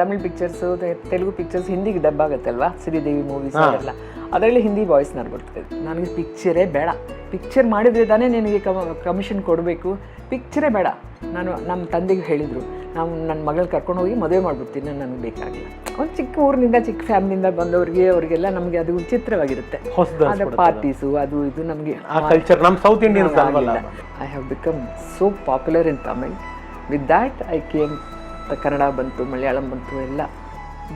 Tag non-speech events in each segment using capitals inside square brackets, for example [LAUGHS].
Tamil pictures Telugu pictures ಹಿಂದಿಗೆ dub ಆಗುತ್ತಲ್ವಾ? Sridevi movies ಎಲ್ಲ ಅದರಲ್ಲಿ ಹಿಂದಿ ವಾಯ್ಸ್ನವ್ರು ಬರ್ತದೆ. ನನಗೆ ಪಿಕ್ಚರೇ ಬೇಡ. ಪಿಕ್ಚರ್ ಮಾಡಿದ್ರೆ ತಾನೇ ನಿನಗೆ ಕಮಿಷನ್ ಕೊಡಬೇಕು. ಪಿಕ್ಚರೇ ಬೇಡ. ನಾನು ನಮ್ಮ ತಂದೆಗೆ ಹೇಳಿದರು. ನಾವು ನನ್ನ ಮಗಳು ಕರ್ಕೊಂಡು ಹೋಗಿ ಮದುವೆ ಮಾಡಿಬಿಡ್ತೀನಿ. ನನಗೆ ಬೇಕಾಗಿಲ್ಲ. ಒಂದು ಚಿಕ್ಕ ಊರಿನಿಂದ ಚಿಕ್ಕ ಫ್ಯಾಮಿಲಿಯಿಂದ ಬಂದವರಿಗೆ ಅವರಿಗೆಲ್ಲ ನಮಗೆ ಅದು ವಿಚಿತ್ರವಾಗಿರುತ್ತೆ. ಪಾರ್ಟೀಸು ಅದು ಇದು ನಮಗೆ ಆ ಕಲ್ಚರ್ ನಮ್ಮ south Indian I have become so popular in Tamil with that I came Kannada ಬಂತು ಮಲಯಾಳಂ ಬಂತು ಎಲ್ಲ.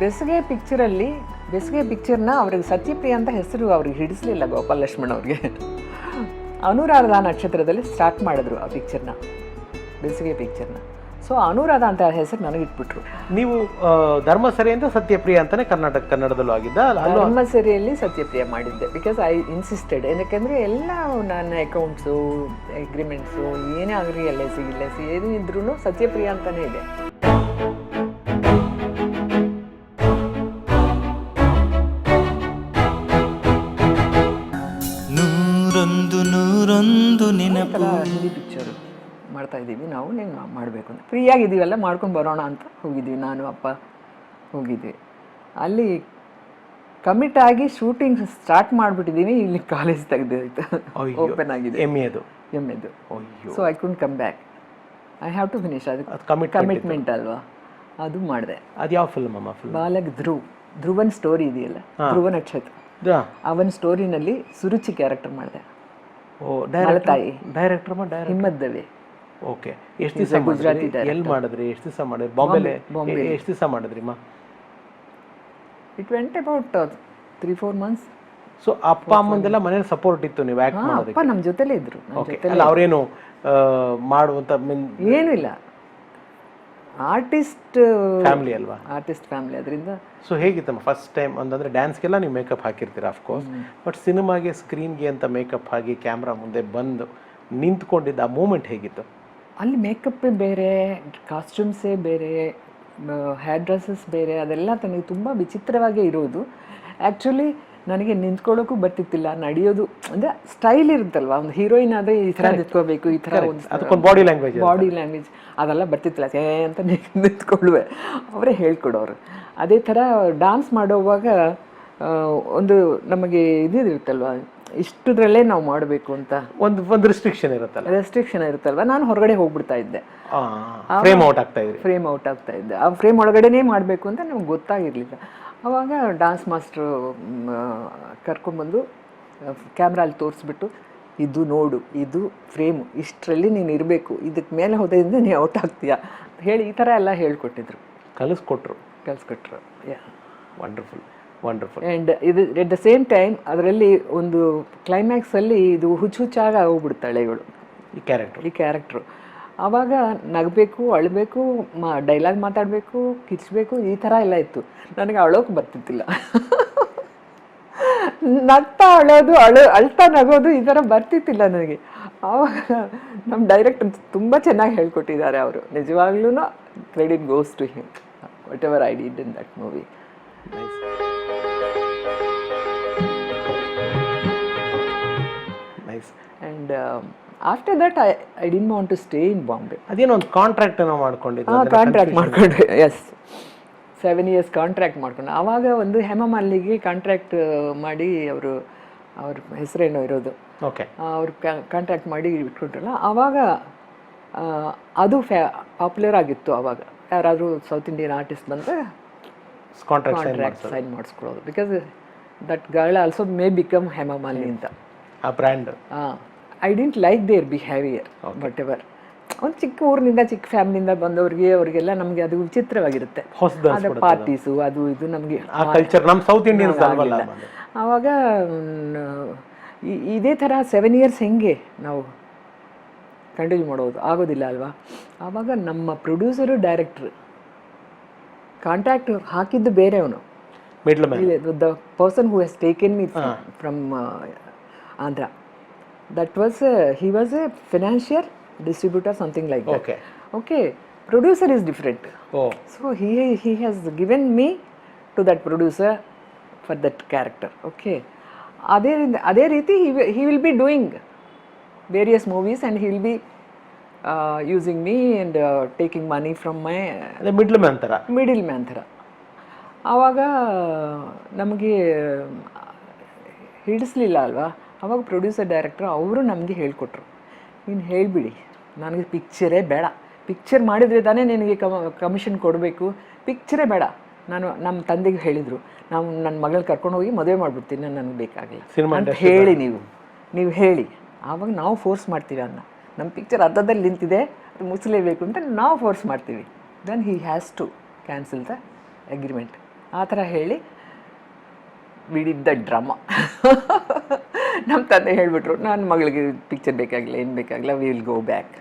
ಬೆಸುಗೆ ಪಿಕ್ಚರಲ್ಲಿ ಬೆಸುಗೆ ಪಿಕ್ಚರ್ನ ಅವ್ರಿಗೆ ಸತ್ಯಪ್ರಿಯ ಅಂತ ಹೆಸರು ಅವ್ರಿಗೆ ಹಿಡಿಸ್ಲಿಲ್ಲ ಗೋಪಾಲ್ ಲಕ್ಷ್ಮಣ್ ಅವ್ರಿಗೆ. ಅನುರಾಧ ನಕ್ಷತ್ರದಲ್ಲಿ ಸ್ಟಾರ್ಟ್ ಮಾಡಿದ್ರು ಆ ಪಿಕ್ಚರ್ನ ಬೆಸುಗೆ ಪಿಕ್ಚರ್ನ ಸೊ ಅನುರಾಧ ಅಂತ ಹೆಸರು ನನಗೆ ಇಟ್ಬಿಟ್ರು. ನೀವು ಧರ್ಮಸರಿ ಅಂತ ಸತ್ಯಪ್ರಿಯ ಅಂತಾನೆ ಕರ್ನಾಟಕ ಕನ್ನಡದಲ್ಲೂ ಆಗಿದ್ದ? ಧರ್ಮಸರಿಯಲ್ಲಿ ಸತ್ಯಪ್ರಿಯ ಮಾಡಿದ್ದೆ. ಬಿಕಾಸ್ ಐ ಇನ್ಸಿಸ್ಟೆಡ್ ಏನಕ್ಕೆಂದರೆ ಎಲ್ಲ ನನ್ನ ಅಕೌಂಟ್ಸು ಅಗ್ರಿಮೆಂಟ್ಸು ಏನೇ ಆಗಲಿ L I C L I C ಏನೇ ಇದ್ರೂ ಸತ್ಯಪ್ರಿಯ ಅಂತಲೇ ಇದೆ. ನೂರೊಂದು ನೂರೊಂದು ನೆನಪು. ಥರ ಹಿಂದಿ ಪಿಕ್ಚರು ಮಾಡ್ತಾ ಇದ್ದೀವಿ. ನಾವು ನೀನು ಮಾಡಬೇಕು ಅಂತ. ಫ್ರೀಯಾಗಿದ್ದೀವಲ್ಲ ಮಾಡ್ಕೊಂಡು ಬರೋಣ ಅಂತ ಹೋಗಿದ್ವಿ. ನಾನು ಅಪ್ಪ ಹೋಗಿದ್ವಿ. ಅಲ್ಲಿ ಕಮಿಟ್ ಆಗಿ ಶೂಟಿಂಗ್ ಸ್ಟಾರ್ಟ್ ಮಾಡಿಬಿಟ್ಟಿದ್ದೀನಿ ಇಲ್ಲಿ ಕಾಲೇಜ್ ತೆಗೆದೋಯ್ತು ಓಪನ್ ಆಗಿದೆ. M Ed M Ed so I couldn't come back I have to finish ಅದು ಅದು ಕಮಿಟ್ ಕಮಿಟ್ಮೆಂಟ್ ಅಲ್ವಾ? ಅದು ಮಾಡಿದೆ. ಅದು ಯಾವ ಫಿಲ್ಮ್ ಅಮ್ಮ ಫಿಲ್ಮ್ ಬಾಲಕ್ ಧ್ರುವ್. ಧ್ರುವನ್ ಸ್ಟೋರಿ ಇದೆಯಲ್ಲ? ಧ್ರುವ ನಕ್ಷತ್ರ ಅವನ ಸ್ಟೋರಿನಲ್ಲಿ ಸುರುಚಿ ಕ್ಯಾರೆಕ್ಟರ್ ಮಾಡಿದೆ. ಓ ಡೈರೆಕ್ಟರ್ ಮಲತಾಯಿ. ಡೈರೆಕ್ಟರ್ ಅಮ್ಮ ಡೈರೆಕ್ಟ್ ಹಿಮ್ಮದ್ದವೆ ಓಕೆ ಎಷ್ಟು ದಿವಸ ಗುಜರಾತಿ ಎಲ್ಲಿ ಮಾಡಿದ್ರಿ? ಎಷ್ಟು ದಿವಸ ಮಾಡಿದ್ರಿ? ಬಾಂಬೆಲೆ? ಎಷ್ಟು ದಿವಸ ಮಾಡಿದ್ರಿ ಮಾ it went about three four months so ಅಪ್ಪ ಅಮ್ಮಂದೆಲ್ಲ ಮನೇಲಿ ಸಪೋರ್ಟ್ ಇತ್ತು ನೀವು ಆಕ್ಟ್ ಮಾಡೋದಕ್ಕೆ ಅಪ್ಪ ನಮ್ಮ ಜೊತೆಲೇ ಇದ್ರು. ಅಲ್ಲ ಅವರೇನು ಮಾಡುವಂತ ಮೀನ್ ಏನೂ ಇಲ್ಲ ಆರ್ಟಿಸ್ಟ್ ಫ್ಯಾಮಿಲಿ ಅಲ್ವಾ? ಆರ್ಟಿಸ್ಟ್ ಫ್ಯಾಮಿಲಿ ಅದರಿಂದ. ಸೊ ಹೇಗಿತ್ತಮ್ಮ ಫಸ್ಟ್ ಟೈಮ್ ಅಂತಂದ್ರೆ ಡ್ಯಾನ್ಸ್ಗೆಲ್ಲ ನೀವು ಮೇಕಪ್ ಹಾಕಿರ್ತೀರ ಕೋರ್ಸ್ ಬಟ್ ಸಿನಿಮಾಗೆ ಸ್ಕ್ರೀನ್ಗೆ ಅಂತ ಮೇಕಪ್ ಹಾಕಿ ಕ್ಯಾಮ್ರಾ ಮುಂದೆ ಬಂದು ನಿಂತ್ಕೊಂಡಿದ್ದ ಆ ಮೂಮೆಂಟ್ ಹೇಗಿತ್ತು? ಅಲ್ಲಿ ಮೇಕಪ್ಪೇ ಬೇರೆ ಕಾಸ್ಟ್ಯೂಮ್ಸೇ ಬೇರೆ ಹೇರ್ ಡ್ರೆಸ್ಸಸ್ ಬೇರೆ ಅದೆಲ್ಲ ತನಗೆ ತುಂಬ ವಿಚಿತ್ರವಾಗೇ ಇರೋದು. ಆ್ಯಕ್ಚುಲಿ ನನಗೆ ನಿಂತ್ಕೊಳ್ಳೋಕ್ಕೂ ಬರ್ತಿತ್ತಿಲ್ಲ ನಡೆಯೋದು ಅಂದರೆ ಸ್ಟೈಲ್ ಇರುತ್ತಲ್ವಾ? ಒಂದು ಹೀರೋಯಿನ್ ಆದರೆ ಈ ಥರ ನಿಂತ್ಕೋಬೇಕು ಈ ಥರ ಒಂದು ಬಾಡಿ ಲ್ಯಾಂಗ್ವೇಜ್ ಬಾಡಿ ಲ್ಯಾಂಗ್ವೇಜ್ ಅದೆಲ್ಲ ಬರ್ತಿತ್ತಿಲ್ಲ. ಏ ಅಂತ [LAUGHS] ನಿಂತ್ಕೊಳ್ಳುವೆ. ಅವರೇ ಹೇಳ್ಕೊಡೋರು. ಅದೇ ಥರ ಡಾನ್ಸ್ ಮಾಡುವಾಗ ಒಂದು ನಮಗೆ ಇದಿರುತ್ತಲ್ವ ಇಷ್ಟುದ್ರಲ್ಲೇ ನಾವು ಮಾಡಬೇಕು ಅಂತ. ಒಂದು ಒಂದು ರೆಸ್ಟ್ರಿಕ್ಷನ್ ಇರುತ್ತಲ್ಲ. ರೆಸ್ಟ್ರಿಕ್ಷನ್ ಇರುತ್ತಲ್ವಾ? ನಾನು ಹೊರಗಡೆ ಹೋಗ್ಬಿಡ್ತಾ ಇದ್ದೆ. ಫ್ರೇಮ್ ಔಟ್ ಆಗ್ತಾ ಇದ್ದೆ ಫ್ರೇಮ್ ಔಟ್ ಆಗ್ತಾ ಇದ್ದೆ. ಆ ಫ್ರೇಮ್ ಒಳಗಡೆನೇ ಮಾಡಬೇಕು ಅಂತ ನಮ್ಗೆ ಗೊತ್ತಾಗಿರಲಿಲ್ಲ. ಆವಾಗ ಡಾನ್ಸ್ ಮಾಸ್ಟ್ರು ಕರ್ಕೊಂಡ್ಬಂದು ಕ್ಯಾಮ್ರಲ್ಲಿ ತೋರಿಸ್ಬಿಟ್ಟು ಇದು ನೋಡು ಇದು ಫ್ರೇಮು ಇಷ್ಟರಲ್ಲಿ ನೀನು ಇರಬೇಕು ಇದಕ್ಕೆ ಮೇಲೆ ಹೋದ್ರಿಂದ ನೀ ಔಟ್ ಆಗ್ತೀಯಾ? ಅಂತ ಹೇಳಿ ಈ ಥರ ಎಲ್ಲ ಹೇಳ್ಕೊಟ್ಟಿದ್ರು. ಕಲಿಸ್ಕೊಟ್ರು. ಕಲಿಸ್ಕೊಟ್ರು ಯಾ. ವಂಡರ್ಫುಲ್ ವಂಡರ್ಫುಲ್ ಆ್ಯಂಡ್ ಇದು ಎಟ್ ದ ಸೇಮ್ ಟೈಮ್ ಅದರಲ್ಲಿ ಒಂದು ಕ್ಲೈಮ್ಯಾಕ್ಸಲ್ಲಿ ಇದು ಹುಚ್ಚು ಹುಚ್ಚಾಗಿ ಹೋಗ್ಬಿಡ್ತಾಳೆ ಇವಳು. ಈ ಕ್ಯಾರೆಕ್ಟ್ರು ಈ ಕ್ಯಾರೆಕ್ಟ್ರು ಆವಾಗ ನಗಬೇಕು, ಅಳಬೇಕು, ಮಾ ಡೈಲಾಗ್ ಮಾತಾಡಬೇಕು ಕಿಚ್ಚಬೇಕು ಈ ಥರ ಎಲ್ಲ ಇತ್ತು. ನನಗೆ ಅಳೋಕೆ ಬರ್ತಿತ್ತಿಲ್ಲ ನಗ್ತಾ ಅಳೋದು, ಅಳು, ಅಳ್ತಾ ನಗೋದು ಈ ಥರ ಬರ್ತಿತ್ತಿಲ್ಲ ನನಗೆ. ಆವಾಗ ನಮ್ಮ ಡೈರೆಕ್ಟರ್ ತುಂಬ ಚೆನ್ನಾಗಿ ಹೇಳ್ಕೊಟ್ಟಿದ್ದಾರೆ ಅವರು. ನಿಜವಾಗ್ಲೂ credit goes to him whatever I did in that movie nice and after that I I didn't want to stay in Bombay ಅದೇನೋ ಒಂದು ಕಾಂಟ್ರಾಕ್ಟ್ ಏನೋ ಮಾಡ್ಕೊಂಡಿದ್ದೆ ಹಾಂ ಕಾಂಟ್ರಾಕ್ಟ್ ಮಾಡ್ಕೊಂಡೆ. ಎಸ್ ಸೆವೆನ್ ಇಯರ್ಸ್ ಕಾಂಟ್ರಾಕ್ಟ್ ಮಾಡ್ಕೊಂಡು. ಆವಾಗ ಒಂದು ಹೇಮಮಾಲಿಗೆ ಕಾಂಟ್ರಾಕ್ಟ್ ಮಾಡಿ ಅವರು ಅವ್ರ ಹೆಸರೇನೋ ಇರೋದು. ಓಕೆ ಅವ್ರು ಕಾಂಟ್ರಾಕ್ಟ್ ಮಾಡಿ ಇಟ್ಕೊಂಡ್ರಲ್ಲ ಆವಾಗ ಅದು ಫ್ಯಾ ಪಾಪ್ಯುಲರ್ ಆಗಿತ್ತು ಆವಾಗ. ಯಾರಾದರೂ ಸೌತ್ ಇಂಡಿಯನ್ ಆರ್ಟಿಸ್ಟ್ ಬಂದರೆ contract sign ಮಾಡಿಸ್ಕೊಳ್ಳೋದು. Because that girl also may become Hemamali ಅಂತ. ಆ brand I didn't like their behaviour but ever ಒಂದು ಚಿಕ್ಕ ಊರಿನಿಂದ ಚಿಕ್ಕ ಫ್ಯಾಮಿಲಿಯಿಂದ ಬಂದವ್ರಿಗೆ ಅವರಿಗೆಲ್ಲ ನಮಗೆ ಅದು ವಿಚಿತ್ರವಾಗಿರುತ್ತೆ. ಪಾರ್ಟೀಸು ಅದು ಇದು ನಮಗೆ ಸೌತ್ ಇಂಡಿಯನ್ಸ್ ಆವಾಗ ಇದೇ ಥರ ಸೆವೆನ್ ಇಯರ್ಸ್ ಹೆಂಗೆ ನಾವು ಕಂಟಿನ್ಯೂ ಮಾಡೋದು? ಆಗೋದಿಲ್ಲ ಅಲ್ವಾ? ಆವಾಗ ನಮ್ಮ ಪ್ರೊಡ್ಯೂಸರು ಡೈರೆಕ್ಟ್ರು ಕಾಂಟ್ಯಾಕ್ಟ್ ಹಾಕಿದ್ದು ಬೇರೆಯವನು. The person who has taken me from Andhra that was he was a financier distributor something like that okay okay producer is different so he he has given me to that producer for that character. Okay. ಅದೇ ಅದೇ ರೀತಿ he will be doing various movies and movies and he will be using me and taking money from my middleman ಥರ middle man ಥರ ಆವಾಗ ನಮಗೆ ಹಿಡಿಸ್ಲಿಲ್ಲ ಅಲ್ವಾ? ಆವಾಗ producer director ಅವರು ನಮಗೆ ಹೇಳಿಕೊಟ್ರು. ನೀನು ಹೇಳಿಬಿಡಿ ನನಗೆ ಪಿಕ್ಚರೇ ಬೇಡ. ಪಿಕ್ಚರ್ ಮಾಡಿದರೆ ತಾನೇ ನಿನಗೆ ಕಮ ಕಮಿಷನ್ ಕೊಡಬೇಕು. ಪಿಕ್ಚರೇ ಬೇಡ. ನಾನು ನಮ್ಮ ತಂದೆಗೆ ಹೇಳಿದರು ನಾವು ನನ್ನ ಮಗಳು ಕರ್ಕೊಂಡು ಹೋಗಿ ಮದುವೆ ಮಾಡಿಬಿಡ್ತೀನಿ ನನಗೆ ಬೇಕಾಗಿಲ್ಲ ಅಂತ ಹೇಳಿ ನೀವು. ನೀವು ಹೇಳಿ. ಆವಾಗ ನಾವು ಫೋರ್ಸ್ ಮಾಡ್ತೀವಿ ಅನ್ನ ನಮ್ಮ ಪಿಕ್ಚರ್ ಅರ್ಧದಲ್ಲಿ ನಿಂತಿದೆ ಅದು ಮುಚ್ಚಲೇಬೇಕು ಅಂತ ನಾವು ಫೋರ್ಸ್ ಮಾಡ್ತೀವಿ. Then he has to cancel the agreement ಆ ಥರ ಹೇಳಿ ದ ಡ್ರಾಮ. [LAUGHS] ನಮ್ಮ ತಂದೆ ಹೇಳಿಬಿಟ್ರು ನನ್ನ ಮಗಳಿಗೆ ಪಿಕ್ಚರ್ ಬೇಕಾಗಿಲ್ಲ ಏನು ಬೇಕಾಗಿಲ್ಲ ವಿಲ್ ಗೋ ಬ್ಯಾಕ್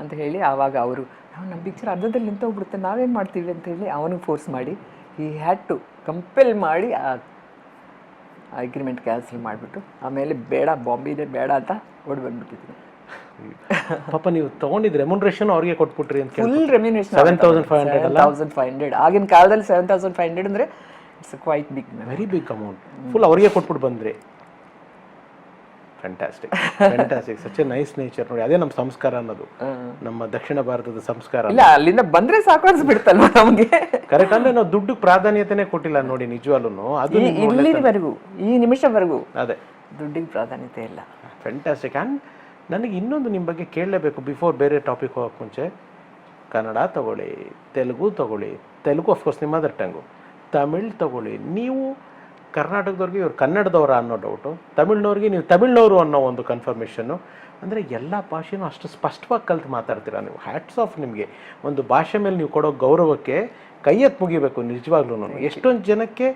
ಅಂತ ಹೇಳಿ ಆವಾಗ ಅವರು ನಮ್ಮ ಪಿಕ್ಚರ್ ಅರ್ಧದಲ್ಲಿ ನಿಂತೋಗ್ಬಿಡುತ್ತೆ ನಾವೇನು ಮಾಡ್ತೀವಿ? ಅಂತ ಹೇಳಿ ಅವನಿಗೆ ಫೋರ್ಸ್ ಮಾಡಿ ಈ ಹ್ಯಾಡ್ ಟು ಕಂಪೆಲ್ ಮಾಡಿ ಆ ಅಗ್ರಿಮೆಂಟ್ ಕ್ಯಾನ್ಸಲ್ ಮಾಡಿಬಿಟ್ಟು ಆಮೇಲೆ ಬೇಡ ಬಾಂಬಿನೇ ಬೇಡ ಅಂತ ಓಡಿ ಬಂದ್ಬಿಟ್ಟಿದ್ದೀನಿ ಪಾಪ ನೀವು ತಗೊಂಡಿದ್ರೆ ರೆಮ್ಯುನರೇಷನ್ ಅವ್ರಿಗೆ ಕೊಟ್ಬಿಟ್ರಿ ಅಂತ full remuneration seven thousand five hundred thousand five hundred ಆಗಿನ ಕಾಲದಲ್ಲಿ ಸೆವೆನ್ ತೌಸಂಡ್ ಫೈವ್ ಹಂಡ್ರೆಡ್ ಅಂದರೆ it's quite big very big amount full ಅವ್ರಿಗೆ ಕೊಟ್ಬಿಟ್ಟು ಬಂದ್ರಿ. Fantastic fantastic such a nice nature ನೋಡಿ ಅದೇ ನಮ್ಮ ಸಂಸ್ಕಾರ ಅನ್ನೋದು. ನಮ್ಮ ದಕ್ಷಿಣ ಭಾರತದ ಸಂಸ್ಕಾರ ಇಲ್ಲ ಅಲ್ಲಿಂದ ಬಂದ್ರೆ ಸಾಕು ಅನ್ಸ್ಬಿಡ್ತಲ್ವ ನಮಗೆ? ಕರೆಕ್ಟ್ ಅಂದ್ರೆ ನಾವು ದುಡ್ಡು ಪ್ರಾಧಾನ್ಯತೆನೇ ಕೊಟ್ಟಿಲ್ಲ ನೋಡಿ ನಿಜವಾಗ್ಲೂ ಅದು ಇಲ್ಲಿವರೆಗೂ ಈ ನಿಮಿಷವರೆಗೂ ಅದೇ. ದುಡ್ಡಿಗೆ ಪ್ರಾಧಾನ್ಯತೆ ಇಲ್ಲ. ಫ್ಯಾಂಟಾಸ್ಟಿಕ್ ಆ್ಯಂಡ್ ನನಗೆ ಇನ್ನೊಂದು ನಿಮ್ಮ ಬಗ್ಗೆ ಕೇಳಲೇಬೇಕು ಬಿಫೋರ್ ಬೇರೆ ಟಾಪಿಕ್ ಹೋಗೋಕೆ ಮುಂಚೆ. ಕನ್ನಡ ತಗೊಳ್ಳಿ ತೆಲುಗು ತಗೊಳ್ಳಿ ತೆಲುಗು ಅಫ್ಕೋರ್ಸ್ ನಿಮ್ಮ ಮದರ್ ಟಂಗು ತಮಿಳ್ ತಗೊಳ್ಳಿ ನೀವು ಕರ್ನಾಟಕದವ್ರಿಗೆ ಇವ್ರು ಕನ್ನಡದವರ ಅನ್ನೋ ಡೌಟು ತಮಿಳ್ನವ್ರಿಗೆ ನೀವು ತಮಿಳ್ನವರು ಅನ್ನೋ ಒಂದು ಕನ್ಫರ್ಮೇಷನ್ನು ಅಂದರೆ ಎಲ್ಲ ಭಾಷೆನೂ ಅಷ್ಟು ಸ್ಪಷ್ಟವಾಗಿ ಕಲ್ತು ಮಾತಾಡ್ತೀರಾ ನೀವು? ಹ್ಯಾಟ್ಸ್ ಆಫ್ ನಿಮಗೆ. ಒಂದು ಭಾಷೆ ಮೇಲೆ ನೀವು ಕೊಡೋ ಗೌರವಕ್ಕೆ ಕೈ ಎತ್ತು ಮುಗಿಬೇಕು ನಿಜವಾಗ್ಲೂ ಎಷ್ಟೊಂದು ಜನಕ್ಕೆ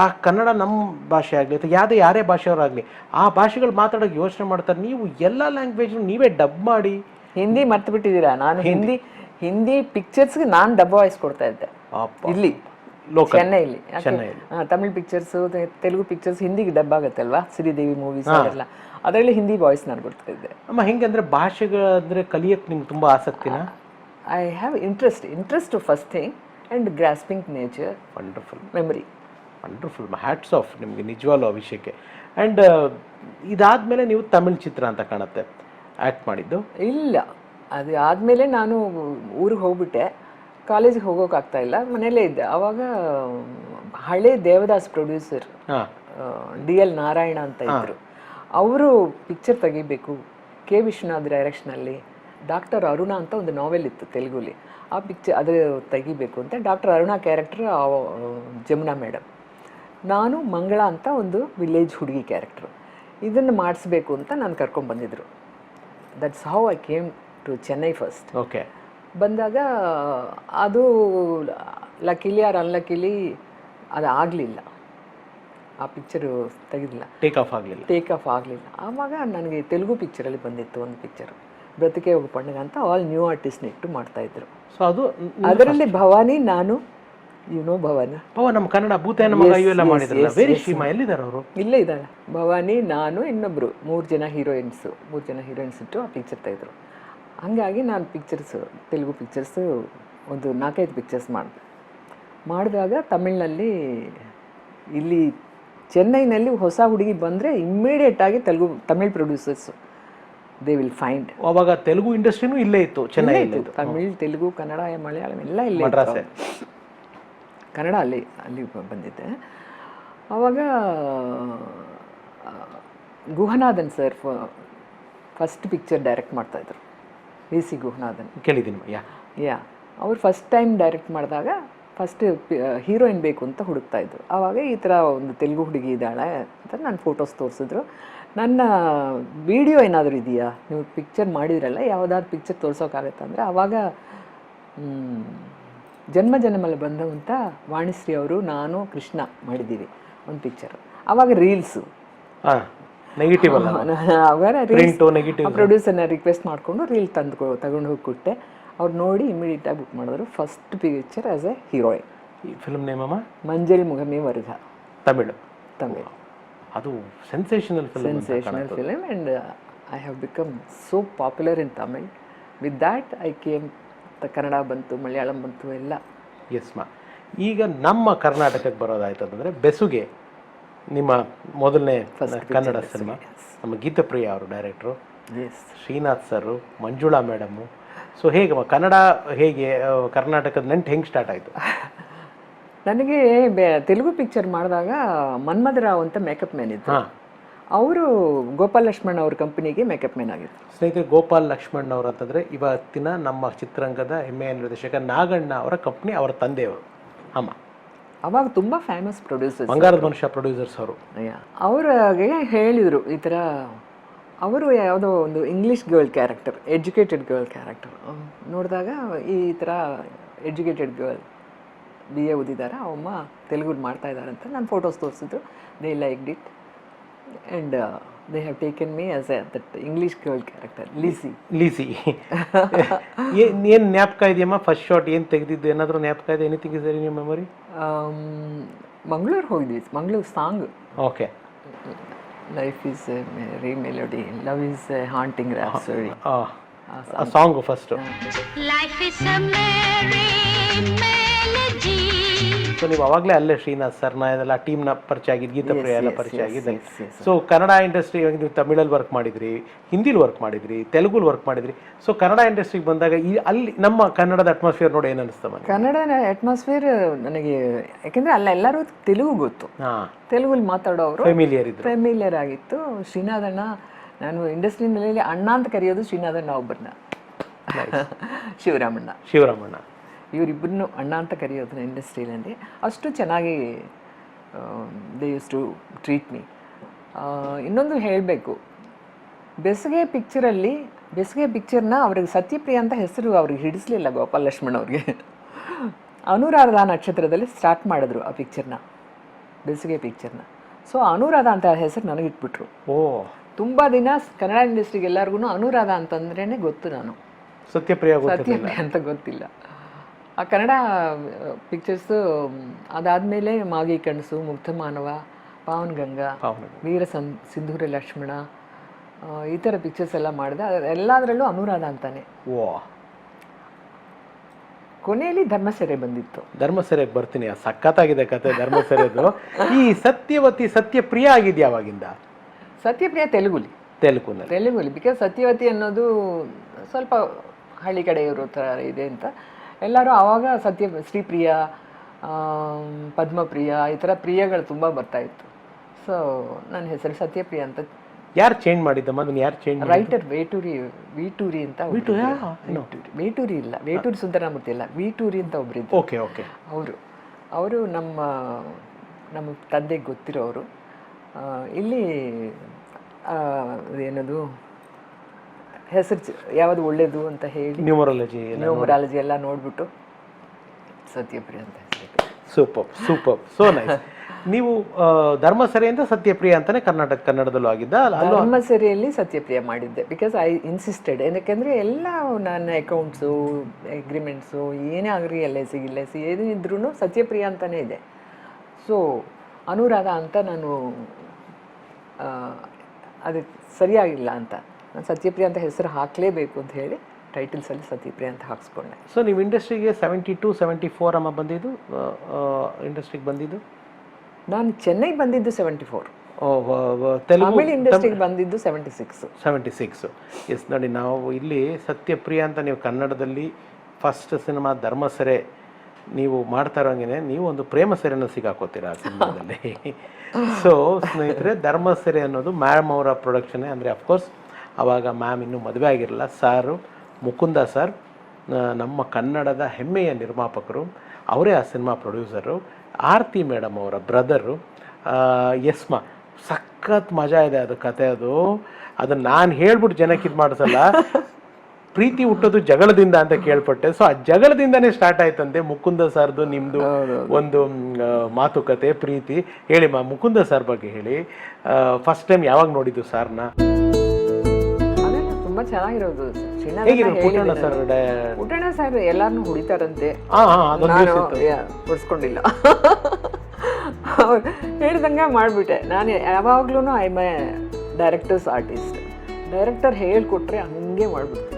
ಆ ಕನ್ನಡ ನಮ್ಮ ಭಾಷೆ ಆಗಲಿ ಅಥವಾ ಯಾವುದೇ ಯಾರೇ ಭಾಷೆಯವರಾಗಲಿ ಆ ಭಾಷೆಗಳು ಮಾತಾಡೋಕೆ ಯೋಚನೆ ಮಾಡ್ತಾರೆ. ನೀವು ಎಲ್ಲ ಲ್ಯಾಂಗ್ವೇಜ್ನು ನೀವೇ ಡಬ್ ಮಾಡಿ. ಹಿಂದಿ ಮರ್ತು ಬಿಟ್ಟಿದ್ದೀರಾ? ನಾನು ಹಿಂದಿ. ಹಿಂದಿ ಪಿಕ್ಚರ್ಸ್ಗೆ ನಾನು ಡಬ್ ವಾಯ್ಸ್ ಕೊಡ್ತಾ ಇದ್ದೆ. ಇಲ್ಲಿ. ಚೆನ್ನೈಲಿ. ತಮಿಳ್ ಪಿಕ್ಚರ್ಸ್ ತೆಲುಗು ಪಿಕ್ಚರ್ಸ್ ಹಿಂದಿಗೆ ಡಬ್ ಆಗುತ್ತಲ್ವಾ? ಶ್ರೀದೇವಿ ಮೂವೀಸ್ ಎಲ್ಲ ಅದರಲ್ಲಿ ಹಿಂದಿ ವಾಯ್ಸ್ ನಾನು ಕೊಡ್ತಾ ಇದ್ದೆ ಅಮ್ಮ ಹೆಂಗಂದ್ರೆ ಭಾಷೆಗಳಂದ್ರೆ ಕಲಿಯಕ್ಕೆ ನಿಮ್ಗೆ ತುಂಬ ಆಸಕ್ತಿನ? I have interest interest first thing and grasping nature wonderful memory wonderful hats off ನಿಮಗೆ ನಿಜವಾಗ್ಲೂ ವಿಷಯಕ್ಕೆ. ಆ್ಯಂಡ್ ಇದಾದಮೇಲೆ ನೀವು ತಮಿಳ್ ಚಿತ್ರ ಅಂತ ಕಾಣುತ್ತೆ. ಆ್ಯಕ್ಟ್ ಮಾಡಿದ್ದು? ಇಲ್ಲ. ಅದು ಆದಮೇಲೆ ನಾನು ಊರಿಗೆ ಹೋಗ್ಬಿಟ್ಟೆ. ಕಾಲೇಜಿಗೆ ಹೋಗೋಕ್ಕಾಗ್ತಾ ಇಲ್ಲ. ಮನೆಯಲ್ಲೇ ಇದ್ದೆ. ಆವಾಗ ಹಳೆ Devdas producer D L Narayana ಅಂತ ಇದ್ದರು ಅವರು ಪಿಕ್ಚರ್ ತೆಗಿಬೇಕು ಕೆ. ವಿಶ್ವನಾಥ್ ಡೈರೆಕ್ಷನಲ್ಲಿ ಡಾಕ್ಟರ್ ಅರುಣ ಅಂತ ಒಂದು ನಾವೆಲ್ ಇತ್ತು ತೆಲುಗುಲಿ. ಆ ಪಿಕ್ಚರ್ ಅದು ತೆಗಿಬೇಕು ಅಂತ doctor Aruna character Jamuna madam ನಾನು ಮಂಗಳ ಅಂತ ಒಂದು ವಿಲೇಜ್ ಹುಡುಗಿ ಕ್ಯಾರೆಕ್ಟ್ರು. ಇದನ್ನು ಮಾಡಿಸ್ಬೇಕು ಅಂತ ನಾನು ಕರ್ಕೊಂಡ್ಬಂದಿದ್ರು. That's how I came to Chennai first okay ಬಂದಾಗ ಅದು ಲಕ್ಕಿಲಿ ಆರ್ ಅನ್ಲಕ್ಕಿಲಿ ಅದು ಆಗಲಿಲ್ಲ. ಆ ಪಿಕ್ಚರು ತೆಗೆದಿಲ್ಲ. ಟೇಕ್ ಆಫ್ ಆಗಲಿಲ್ಲ. ಟೇಕ್ ಆಫ್ ಆಗಲಿಲ್ಲ. ಆವಾಗ ನನಗೆ ತೆಲುಗು ಪಿಕ್ಚರಲ್ಲಿ ಬಂದಿತ್ತು ಒಂದು ಪಿಕ್ಚರು ಬ್ರತಿಕೆ ಒಬ್ಬ ಪಂಡಗ ಅಂತ ಆಲ್ ನ್ಯೂ ಆರ್ಟಿಸ್ಟ್ನ ಇಟ್ಟು ಮಾಡ್ತಾ ಮಾಡ್ತಾಯಿದ್ರು ಸೊ ಅದು ಅದರಲ್ಲಿ ಭವಾನಿ ನಾನು ಯು ನೋ ಭವಾನ. ಪವ ನಮ್ಮ ಕನ್ನಡ ಭೂತಾಯನ ಮಗ ಇವೆಲ್ಲ ಮಾಡಿದ್ರಲ್ಲ. ವೆರಿ ಎಲ್ಲಿದ್ದಾರೆ ಅವರು? ಇಲ್ಲೇ ಇದ್ದಾರೆ. ಭವಾನಿ ನಾನು ಇನ್ನೊಬ್ರು ಮೂರು ಜನ ಹೀರೋಯಿನ್ಸು ಮೂರು ಜನ ಹೀರೋಯಿನ್ಸ್ ಇಟ್ಟು ಆ ಪಿಕ್ಚರ್ ತೆಗೆದ್ರು. ಹಂಗಾಗಿ ನಾನು ಪಿಕ್ಚರ್ಸ್ ತೆಲುಗು ಪಿಕ್ಚರ್ಸು ಒಂದು ನಾಲ್ಕೈದು ಪಿಕ್ಚರ್ಸ್ ಮಾಡಿದೆ. ಮಾಡಿದಾಗ ತಮಿಳ್ನಲ್ಲಿ ಇಲ್ಲಿ ಚೆನ್ನೈನಲ್ಲಿ ಹೊಸ ಹುಡುಗಿ ಬಂದರೆ ಇಮ್ಮಿಡಿಯೇಟಾಗಿ Telugu Tamil producers they will find ಅವಾಗ ತೆಲುಗು ಇಂಡಸ್ಟ್ರಿನೂ ಇಲ್ಲೇ ಇತ್ತು ಚೆನ್ನೈ ಇತ್ತು. ತಮಿಳ್ ತೆಲುಗು ಕನ್ನಡ ಮಲಯಾಳಂ ಎಲ್ಲ ಇಲ್ಲೇ. ಕನ್ನಡ ಅಲ್ಲಿ ಅಲ್ಲಿ ಬಂದಿದ್ದೆ. ಆವಾಗ Guhanathan sir first picture direct ಮಾಡ್ತಾಯಿದ್ರು ವಿ ಸಿ ಗುಹನಾಥನ್ ಕೇಳಿದ್ದೀನಿ ಯಾ ಯಾ ಅವ್ರು ಫಸ್ಟ್ ಟೈಮ್ ಡೈರೆಕ್ಟ್ ಮಾಡಿದಾಗ ಫಸ್ಟ್ ಹೀರೋಯಿನ್ ಬೇಕು ಅಂತ ಹುಡುಕ್ತಾ ಇದ್ರು. ಆವಾಗ ಈ ಥರ ಒಂದು ತೆಲುಗು ಹುಡುಗಿ ಇದ್ದಾಳೆ ಅಂತ ನಾನು ಫೋಟೋಸ್ ತೋರಿಸಿದ್ರು. ನನ್ನ ವಿಡಿಯೋ ಏನಾದರೂ ಇದೆಯಾ? ನೀವು ಪಿಕ್ಚರ್ ಮಾಡಿದ್ರಲ್ಲ ಯಾವುದಾದ್ರು ಪಿಕ್ಚರ್ ತೋರ್ಸೋಕ್ಕಾಗತ್ತಾ ಅಂದರೆ ಆವಾಗ ಜನ್ಮ ಜನ್ಮಲ್ಲಿ ಬಂದವಂತ ವಾಣಿಶ್ರೀ ಅವರು ನಾನು ಕೃಷ್ಣ ಮಾಡಿದ್ದೀವಿ ಒಂದು ಪಿಕ್ಚರ್ ಆವಾಗ ರೀಲ್ಸು ನೆಗೆಟಿವ್ ಅಲ್ಲ ಅವರ ಪ್ರಿಂಟು ನೆಗೆಟಿವ್ ಪ್ರೊಡ್ಯೂಸರ್ನ ರಿಕ್ವೆಸ್ಟ್ ಮಾಡಿಕೊಂಡು ರೀಲ್ ತಂದು ತಗೊಂಡು ಹೋಗಿ ಕೊಟ್ಟೆ ಅವ್ರು ನೋಡಿ ಇಮಿಡಿಯೇಟಾಗಿ ಬುಕ್ ಮಾಡಿದ್ರು. First picture as a heroine ಈ ಫಿಲ್ಮ್ ನೇಮ್ ಅಮ್ಮ? ಮಂಜಲ್ ಮುಗಮಿ ವರ್ಗ ತಮಿಳು. ತಮಿಳು. ಅದು sensational film sensational film and I have become so popular in Tamil with that I came Kannada ಬಂತು ಮಲಯಾಳಂ ಬಂತು ಎಲ್ಲ. ಎಸ್ ಮಾ ಈಗ ನಮ್ಮ ಕರ್ನಾಟಕಕ್ಕೆ ಬರೋದಾಯ್ತು ಅಂತಂದರೆ ಬೆಸುಗೆ ನಿಮ್ಮ ಮೊದಲನೇ ಕನ್ನಡ ಸಿನಿಮಾ. ನಮ್ಮ ಗೀತಪ್ರಿಯ ಅವರು director Srinath sir Manjula madam so ಹೇಗೆ ಕನ್ನಡ ಹೇಗೆ ಕರ್ನಾಟಕದ ನಂಟು ಹೆಂಗೆ ಸ್ಟಾರ್ಟ್ ಆಯಿತು? [LAUGHS] ನನಗೆ ಬೆ- ತೆಲುಗು ಪಿಕ್ಚರ್ ಮಾಡಿದಾಗ ಮನ್ಮಧರಾವ್ ಅಂತ ಮೇಕಪ್ ಮ್ಯಾನ್ ಇದ್ದರು ಹಾಂ. ಅವರು ಗೋಪಾಲ್ ಲಕ್ಷ್ಮಣ್ ಅವ್ರ ಕಂಪನಿಗೆ ಮೇಕಪ್ ಮ್ಯಾನ್ ಆಗಿತ್ತು ಸ್ನೇಹಿತರೆ ಗೋಪಾಲ್ ಲಕ್ಷ್ಮಣ್ ಅವರು ಅಂತಂದರೆ ಇವತ್ತಿನ ನಮ್ಮ ಚಿತ್ರರಂಗದ ಹೆಮ್ಮೆಯ ನಿರ್ದೇಶಕ ನಾಗಣ್ಣ ಅವರ ಕಂಪ್ನಿ ಅವರ ತಂದೆಯವರು. ಆಮ ಅವಾಗ ತುಂಬ ಫೇಮಸ್ ಪ್ರೊಡ್ಯೂಸರ್ಸ್ ಬಂಗಾರದ ಮನುಷ್ಯ ಪ್ರೊಡ್ಯೂಸರ್ಸ್ ಅವರು. ಅವ್ರಿಗೆ ಹೇಳಿದರು ಈ ಥರ ಅವರು ಯಾವುದೋ ಒಂದು English girl character educated girl character ನೋಡಿದಾಗ ಈ ಥರ ಎಜುಕೇಟೆಡ್ ಗರ್ಲ್ ಬಿ ಎ ಓದಿದ್ದಾರೆ ಅವಮ್ಮ ತೆಲುಗು ಮಾಡ್ತಾ ಇದ್ದಾರೆ ಅಂತ. ನಾನು ಫೋಟೋಸ್ ತೋರಿಸಿದ್ರು. They liked it and they have taken me as a that English girl character Lizzie Lizzie ಏನು ಜ್ಞಾಪಕ ಇದೆಯಮ್ಮ? ಫಸ್ಟ್ ಶಾಟ್ ಏನು ತೆಗೆದಿದ್ದು? ಏನಾದರೂ ಜ್ಞಾಪಕ ಇದೆ? ಎನಿಥಿಂಗ್ ಇಸ್ ನಿಮ್ಮ ಮೆಮೊರಿ ಮಂಗಳೂರು ಹೋಗಿದ್ವಿ. Mangaluru song okay life is a merry melody love is a haunting rhapsody song first Life is a merry melody. So ನೀವು ಅವಾಗಲೇ ಅಲ್ಲೇ ಶ್ರೀನಾಥ್ ಸರ್ನ ಇದೆಲ್ಲ ಟೀಮ್ನ ಪರಿಚಯ ಆಗಿದ್ದು ಗೀತ ಪ್ರಿಯ ಎಲ್ಲ ಪರಿಚಯ yes. ಸೊ ಕನ್ನಡ ಇಂಡಸ್ಟ್ರಿ ಇವಾಗ ನೀವು ತಮಿಳಲ್ಲಿ ವರ್ಕ್ ಮಾಡಿದ್ರಿ ಹಿಂದಿಲಿ ವರ್ಕ್ ಮಾಡಿದ್ರಿ ತೆಲುಗುಲ್ ವರ್ಕ್ ಮಾಡಿದ್ರಿ. ಸೊ ಕನ್ನಡ ಇಂಡಸ್ಟ್ರಿಗೆ ಬಂದಾಗ ಈ ಅಲ್ಲಿ ನಮ್ಮ ಕನ್ನಡದ ಅಟ್ಮಾಸ್ಫಿಯರ್ ನೋಡಿ ಏನು ಅನಿಸ್ತಮ್ಮ ಕನ್ನಡ ಅಟ್ಮಾಸ್ಫಿಯರ್ ನನಗೆ ಯಾಕೆಂದರೆ ಅಲ್ಲ ಎಲ್ಲರೂ ತೆಲುಗು ಗೊತ್ತು. ತೆಲುಗುಲ್ಲಿ ತೆಲುಗಲ್ಲಿ ಮಾತಾಡೋರು ಫೆಮಿಲಿಯರ್ ಇದ್ರು. ಫೆಮಿಲಿಯರ್ ಆಗಿತ್ತು. ಶ್ರೀನಾಥಣ್ಣ ನಾನು ಇಂಡಸ್ಟ್ರಿನಲ್ಲಿ ಅಣ್ಣ ಅಂತ ಕರೆಯೋದು ಶ್ರೀನಾಥಣ್ಣ ಒಬ್ಬರನ್ನ. [LAUGHS] ಶಿವರಾಮಣ್ಣ. ಶಿವರಾಮಣ್ಣ. ಇವರಿಬ್ಬರನ್ನು ಅಣ್ಣ ಅಂತ ಕರೆಯೋದು ಇಂಡಸ್ಟ್ರಿಯಲ್ಲಿ ಅಷ್ಟು ಚೆನ್ನಾಗಿ they used to treat me ಇನ್ನೊಂದು ಹೇಳಬೇಕು. ಬೆಸಗೆ ಪಿಕ್ಚರಲ್ಲಿ ಬೆಸಗೆ ಪಿಕ್ಚರ್ನ ಅವ್ರಿಗೆ ಸತ್ಯಪ್ರಿಯ ಅಂತ ಹೆಸರು ಅವ್ರಿಗೆ ಹಿಡಿಸ್ಲಿಲ್ಲ ಗೋಪಾಲ ಲಕ್ಷ್ಮಣ್ ಅವ್ರಿಗೆ. ಅನುರಾಧ ನಕ್ಷತ್ರದಲ್ಲಿ ಸ್ಟಾರ್ಟ್ ಮಾಡಿದ್ರು ಆ ಪಿಕ್ಚರ್ನ ಬೆಸಗೆ ಪಿಕ್ಚರ್ನ ಸೊ ಅನುರಾಧ ಅಂತ ಹೆಸರು ನನಗೆ ಇಟ್ಬಿಟ್ರು. ಓ. ತುಂಬ ದಿನ ಕನ್ನಡ ಇಂಡಸ್ಟ್ರಿಗೆ ಎಲ್ಲರಿಗೂ ಅನುರಾಧ ಅಂತಂದ್ರೇ ಗೊತ್ತು ನಾನು. ಸತ್ಯಪ್ರಿಯ ಸತ್ಯಪ್ರಿಯ ಅಂತ ಗೊತ್ತಿಲ್ಲ. ಆ ಕನ್ನಡ ಪಿಕ್ಚರ್ಸು ಅದಾದಮೇಲೆ ಮಾಗಿ ಕಣಸು ಮುಗ್ಧ ಮಾನವ ಪಾವನ್ ಗಂಗಾ ವೀರ ಸಂ ಸಿಂಧೂರ ಲಕ್ಷ್ಮಣ ಈ ಥರ ಪಿಕ್ಚರ್ಸ್ ಎಲ್ಲ ಮಾಡಿದೆ. ಎಲ್ಲದರಲ್ಲೂ ಅನುರಾಧ ಅಂತಾನೆ. ಓ ಕೊನೆಯಲ್ಲಿ ಧರ್ಮಸೆರೆ ಬಂದಿತ್ತು. ಧರ್ಮಸೆರೆಗೆ ಬರ್ತೀನಿ. ಆ ಸಖತ್ತಾಗಿದೆ ಕತೆ ಧರ್ಮಸೆರೆದು. ಈ ಸತ್ಯವತಿ ಸತ್ಯಪ್ರಿಯ ಆಗಿದೆಯಾ ಅವಾಗಿಂದ? ಸತ್ಯಪ್ರಿಯ ತೆಲುಗುಲಿ. ತೆಲುಗುನಲ್ಲಿ. ತೆಲುಗುಲಿ ಬಿಕಾಸ್ ಸತ್ಯವತಿ ಅನ್ನೋದು ಸ್ವಲ್ಪ ಹಳ್ಳಿ ಕಡೆ ಇರೋ ಥರ ಇದೆ ಅಂತ. ಎಲ್ಲರೂ ಆವಾಗ ಸತ್ಯ ಶ್ರೀಪ್ರಿಯ ಪದ್ಮಪ್ರಿಯ ಈ ಥರ ಪ್ರಿಯಗಳು ತುಂಬ ಬರ್ತಾ ಇತ್ತು. ಸೊ ನನ್ನ ಹೆಸರು ಸತ್ಯಪ್ರಿಯ ಅಂತ. ಯಾರು ಚೇಂಜ್ ಮಾಡಿದ್ದಮ್ಮ ಅದನ್ನ ಯಾರು ಚೇಂಜ್ ರೈಟರ್ ವೇಟೂರಿ ವೀಟೂರಿ ಅಂತ. ವೇಟೂರಿ ವೇಟೂರಿ ಇಲ್ಲ. ವೇಟೂರಿ ಸುಂದರಮೂರ್ತಿ ಇಲ್ಲ. ವೀಟೂರಿ ಅಂತ ಒಬ್ರು ಇದ್ದರು ಓಕೆ ಓಕೆ ಅವರು. ಅವರು ನಮ್ಮ ನಮ್ಮ ತಂದೆಗೆ ಗೊತ್ತಿರೋರು. ಇಲ್ಲಿ ಏನದು ಹೆಸರು ಯಾವುದು ಒಳ್ಳೇದು ಅಂತ ಹೇಳಿ ನ್ಯೂಮರಾಲಜಿ ನ್ಯೂಮರಾಲಜಿ ಎಲ್ಲ ನೋಡ್ಬಿಟ್ಟು ಸತ್ಯಪ್ರಿಯ ಅಂತ ಸೂಪರ್ ಸೂಪರ್ ಸೋ ನೈಸ್ ನೀವು ಆ, ಧರ್ಮಸೆರೆಯಿಂದ ಸತ್ಯಪ್ರಿಯ ಅಂತಾನೆ ಕರ್ನಾಟಕ ಕನ್ನಡದಲ್ಲೂ ಆಗಿದ್ದ. ಧರ್ಮಸೆರೆಯಲ್ಲಿ ಸತ್ಯಪ್ರಿಯ ಮಾಡಿದ್ದೆ. ಬಿಕಾಸ್ ಐ ಇನ್ಸಿಸ್ಟೆಡ್ ಏನಕ್ಕೆಂದ್ರೆ ಎಲ್ಲ ನನ್ನ ಅಕೌಂಟ್ಸು ಅಗ್ರಿಮೆಂಟ್ಸು ಏನೇ ಆಗಲಿ ಎಲ್ ಐ ಸಿ ಗಿಲ್ ಐ ಸಿ ಏನಿದ್ರೂ ಸತ್ಯಪ್ರಿಯ ಅಂತಲೇ ಇದೆ. ಸೊ ಅನುರಾಧ ಅಂತ ನಾನು ಅದಕ್ಕೆ ಅದು ಸರಿಯಾಗಿಲ್ಲ ಅಂತ. ನಾನು ಸತ್ಯಪ್ರಿಯ ಅಂತ ಹೆಸರು ಹಾಕಲೇಬೇಕು ಅಂತ ಹೇಳಿ ಟೈಟಲ್ಸಲ್ಲಿ ಸತ್ಯಪ್ರಿಯ ಅಂತ ಹಾಕ್ಸ್ಕೊಂಡೆ. ಸೊ ನೀವು ಇಂಡಸ್ಟ್ರಿಗೆ ಸೆವೆಂಟಿ ಟು ಸೆವೆಂಟಿ ಫೋರ್ ಅಮ್ಮ ಬಂದಿದ್ದು ಇಂಡಸ್ಟ್ರಿಗೆ ಬಂದಿದ್ದು? ನಾನು ಚೆನ್ನೈ ಬಂದಿದ್ದು ಸೆವೆಂಟಿ ಫೋರ್ ತಮಿಳ್ ಇಂಡಸ್ಟ್ರಿಗೆ ಬಂದಿದ್ದು seventy six seventy six yes ನೋಡಿ ನಾವು ಇಲ್ಲಿ ಸತ್ಯಪ್ರಿಯ ಅಂತ ನೀವು ಕನ್ನಡದಲ್ಲಿ ಫಸ್ಟ್ ಸಿನಿಮಾ ಧರ್ಮಸೆರೆ ನೀವು ಮಾಡ್ತಾ ಇರೋಂಗೆ ನೀವು ಒಂದು ಪ್ರೇಮ ಸೆರೆನ ಸಿಗಾಕೋತೀರ ಆ ಸಿನಿಮಾದಲ್ಲಿ. [LAUGHS] ಸೊ ಸ್ನೇಹಿತರೆ ಧರ್ಮಸೆರೆ ಅನ್ನೋದು ಮ್ಯಾಮ್ ಅವರ ಪ್ರೊಡಕ್ಷನ್ ಅಂದರೆ ಅಫ್ಕೋರ್ಸ್ ಆವಾಗ ಮ್ಯಾಮ್ ಇನ್ನೂ ಮದುವೆ ಆಗಿರಲ್ಲ ಸಾರು ಮುಕುಂದ ಸರ್ ನಮ್ಮ ಕನ್ನಡದ ಹೆಮ್ಮೆಯ ನಿರ್ಮಾಪಕರು ಅವರೇ ಆ ಸಿನಿಮಾ ಪ್ರೊಡ್ಯೂಸರು ಆರತಿ ಮೇಡಮ್ ಅವರ ಬ್ರದರು ಯಸ್ಮಾ ಸಖತ್ ಮಜಾ ಇದೆ ಅದು ಕತೆ ಅದು. ಅದನ್ನು ನಾನು ಹೇಳ್ಬಿಟ್ಟು ಜನಕ್ಕೆ ಇದು ಮಾಡಿಸಲ್ಲ. ಪ್ರೀತಿ ಹುಟ್ಟೋದು ಜಗಳದಿಂದ ಅಂತ ಕೇಳ್ಪಟ್ಟೆ. ಸೊ ಆ ಜಗಳದಿಂದನೇ ಸ್ಟಾರ್ಟ್ ಆಯ್ತಂತೆ ಮುಕುಂದ ಸರ್ದು ನಿಮ್ಮದು ಒಂದು ಮಾತುಕತೆ ಪ್ರೀತಿ. ಹೇಳಿ ಮಾ ಮುಕುಂದ ಸರ್ ಬಗ್ಗೆ ಹೇಳಿ. ಫಸ್ಟ್ ಟೈಮ್ ಯಾವಾಗ ನೋಡಿದ್ದು ಸರ್ನ? ತುಂಬ ಚೆನ್ನಾಗಿರೋದು ಪುಟ್ಟಣ್ಣ ಸರ್ ಪುಟ್ಟಣ್ಣ ಸರ್ ಎಲ್ಲಾರನ್ನೂ ಹೊಡಿತಾರಂತೆ. ನಾನು. ಹೊಡ್ಸ್ಕೊಂಡಿಲ್ಲ ಹೇಳ್ದಂಗೆ ಮಾಡಿಬಿಟ್ಟೆ. ನಾನು ಯಾವಾಗ್ಲೂ I my directors artist. Director ಹೇಳ್ಕೊಟ್ರೆ ಹಂಗೆ ಮಾಡ್ಬಿಡ್ತೀನಿ.